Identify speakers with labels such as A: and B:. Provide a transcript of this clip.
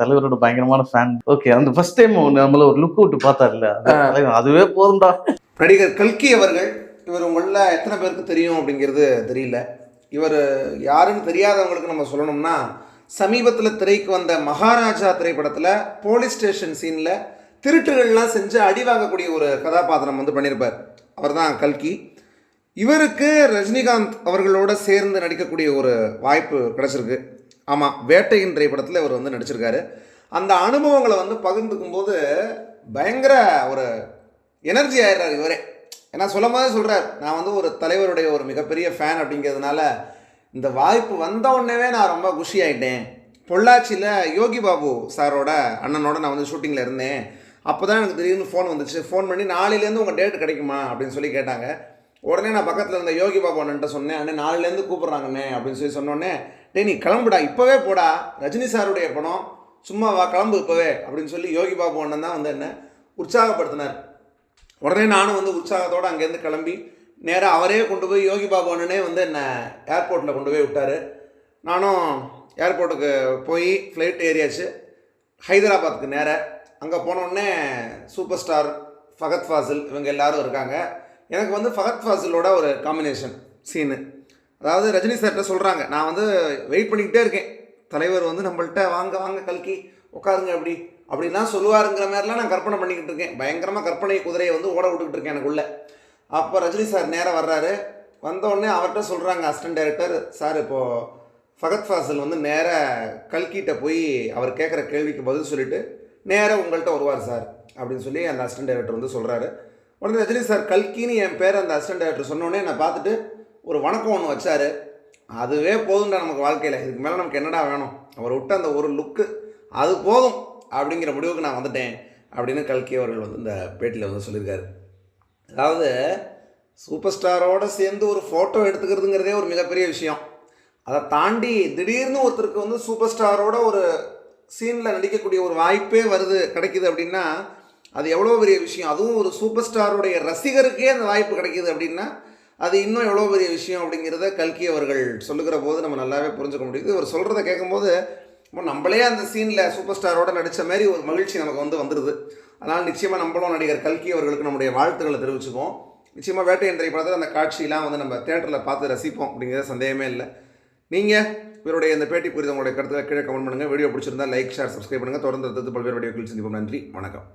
A: தலைவரோட பயங்கரமான fan okay அந்த ஃபர்ஸ்ட் டைம் நம்மள ஒரு லுக் விட்டு தலைவர், அதுவே போதும்டா.
B: நடிகர் கல்கி அவர்கள் இவர் உங்களில் எத்தனை பேருக்கு தெரியும் அப்படிங்கிறது தெரியல. இவர் யாருன்னு தெரியாதவங்களுக்கு நம்ம சொல்லணும்னா சமீபத்தில் திரைக்கு வந்த மகாராஜா திரைப்படத்தில் போலீஸ் ஸ்டேஷன் சீனில் திருட்டுகள்லாம் செஞ்சு அடி வாங்கக்கூடிய ஒரு கதாபாத்திரம் வந்து பண்ணியிருப்பார். அவர் தான் கல்கி. இவருக்கு ரஜினிகாந்த் அவர்களோட சேர்ந்து நடிக்கக்கூடிய ஒரு வாய்ப்பு கிடச்சிருக்கு. ஆமாம் வேட்டையின் திரைப்படத்தில் இவர் வந்து நடிச்சிருக்காரு. அந்த அனுபவங்களை வந்து பகிர்ந்துக்கும் போது பயங்கர ஒரு எனர்ஜி ஆயிடுறாரு இவரே. ஏன்னா சொல்லும் போதே சொல்கிறார் நான் வந்து ஒரு தலைவருடைய ஒரு மிகப்பெரிய ஃபேன் அப்படிங்கிறதுனால இந்த வாய்ப்பு வந்த உடனேவே நான் ரொம்ப குஷி ஆகிட்டேன் பொள்ளாச்சியில் யோகி பாபு சாரோட அண்ணனோட நான் வந்து ஷூட்டிங்கில் இருந்தேன். அப்போ தான் எனக்கு திடீர்னு ஃபோன் வந்துச்சு. ஃபோன் பண்ணி நாளையிலேருந்து உங்கள் டேட் கிடைக்குமா? அப்படின்னு சொல்லி கேட்டாங்க. உடனே நான் பக்கத்தில் இருந்த யோகி பாபா அண்ணன்ட்ட சொன்னேன் அண்ணே நாலுலேருந்து கூப்பிட்றாங்கண்ணே அப்படின்னு சொல்லி சொன்னோடனே டேய் நீ கிளம்புடா இப்போவே போடா ரஜினி சாருடைய படம் சும்மா வா கிளம்பு இப்போவே அப்படின்னு சொல்லி யோகி பாபு அண்ணன் தான் வந்து என்ன உற்சாகப்படுத்தினார். உடனே நானும் வந்து உற்சாகத்தோடு அங்கேருந்து கிளம்பி நேராக அவரே கொண்டு போய் யோகி பாபு அண்ணனே வந்து என்னை ஏர்போர்ட்டில் கொண்டு போய் விட்டார். நானும் ஏர்போர்ட்டுக்கு போய் ஃப்ளைட் ஏறியாச்சு. ஹைதராபாத்துக்கு நேராக அங்கே போனோடனே சூப்பர் ஸ்டார் ஃபகத் ஃபாசில் இவங்க எல்லோரும் இருக்காங்க. எனக்கு வந்து ஃபகத் ஃபாசிலோட ஒரு காம்பினேஷன் சீனு அதாவது ரஜினி சார்கிட்ட சொல்கிறாங்க நான் வந்து வெயிட் பண்ணிக்கிட்டே இருக்கேன். தலைவர் வந்து நம்மள்ட்ட வாங்க வாங்க கல்கி உட்காருங்க அப்படி. அப்படிலாம் சொல்லுவாருங்கிற மாதிரிலாம் நான் கற்பனை பண்ணிக்கிட்டு இருக்கேன். பயங்கரமாக கற்பனை குதிரையை வந்து ஓட விட்டுக்கிட்டு இருக்கேன் எனக்குள்ளே. அப்போ ரஜினி சார் நேராக வர்றாரு. வந்தோடனே அவர்கிட்ட சொல்கிறாங்க அசிஸ்டன்ட் டைரக்டர் சார் இப்போது ஃபகத் ஃபாசில் வந்து நேராக கல்கிட்ட போய் அவர் கேட்குற கேள்விக்கு பதில் சொல்லிட்டு நேராக உங்கள்கிட்ட வருவார் சார் அப்படின்னு சொல்லி அந்த அசிஸ்டன்ட் டைரக்டர் வந்து சொல்கிறாரு உடனே ரஜினி சார் கல்கின்னு என் பேர் அந்த அசிஸ்டன்ட் டைரக்டர் சொன்னோடனே என்னை பார்த்துட்டு ஒரு வணக்கம் ஒன்று வச்சார். அதுவே போதும்டா நமக்கு வாழ்க்கையில். இதுக்கு மேலே நமக்கு என்னடா வேணும்? அவர் விட்ட அந்த ஒரு லுக்கு அது போதும் அப்படிங்கிற முடிவுக்கு நான் வந்துட்டேன் அப்படின்னு கல்கி அவர்கள் வந்து இந்த பேட்டியில் வந்து சொல்லியிருக்காரு. அதாவது சூப்பர் ஸ்டாரோடு சேர்ந்து ஒரு ஃபோட்டோ எடுத்துக்கிறதுங்கிறதே ஒரு மிகப்பெரிய விஷயம். அதை தாண்டி திடீர்னு ஒருத்தருக்கு வந்து சூப்பர் ஸ்டாரோட ஒரு சீனில் நடிக்கக்கூடிய ஒரு வாய்ப்பே வருது கிடைக்குது அப்படின்னா அது எவ்வளோ பெரிய விஷயம்? அதுவும் ஒரு சூப்பர் ஸ்டாருடைய ரசிகருக்கே அந்த வாய்ப்பு கிடைக்கிது அப்படின்னா அது இன்னும் எவ்வளோ பெரிய விஷயம் அப்படிங்கிறத கல்கி அவர்கள் சொல்லுகிற போது நம்ம நல்லாவே புரிஞ்சுக்க முடியுது. இவர் சொல்கிறத கேட்கும்போது இப்போ நம்மளே அந்த சீனில் சூப்பர் ஸ்டாரோட நடித்த மாதிரி ஒரு மகிழ்ச்சி நமக்கு வந்து வந்துடுது அதனால் நிச்சயமாக நம்மளும் நடிகர் கல்கி அவர்களுக்கு நம்முடைய வாழ்த்துக்களை தெரிவிச்சுப்போம். நிச்சயமாக வேட்டையன்றை படத்தில் அந்த காட்சியெலாம் வந்து நம்ம தேட்டரில் பார்த்து ரசிப்போம் அப்படிங்கிறது சந்தேகமே இல்லை. நீங்கள் இவருடைய இந்த பேட்டி குறித்த உங்களுடைய கருத்துக்களை கீழே கமெண்ட் பண்ணுங்கள் வீடியோ பிடிச்சிருந்தா லைக் ஷேர் சப்ஸ்கிரைப் பண்ணுங்கள் தொடர்ந்து அடுத்தது பல்வேறு வீடியோக்கள் சந்திப்போம். நன்றி. வணக்கம்.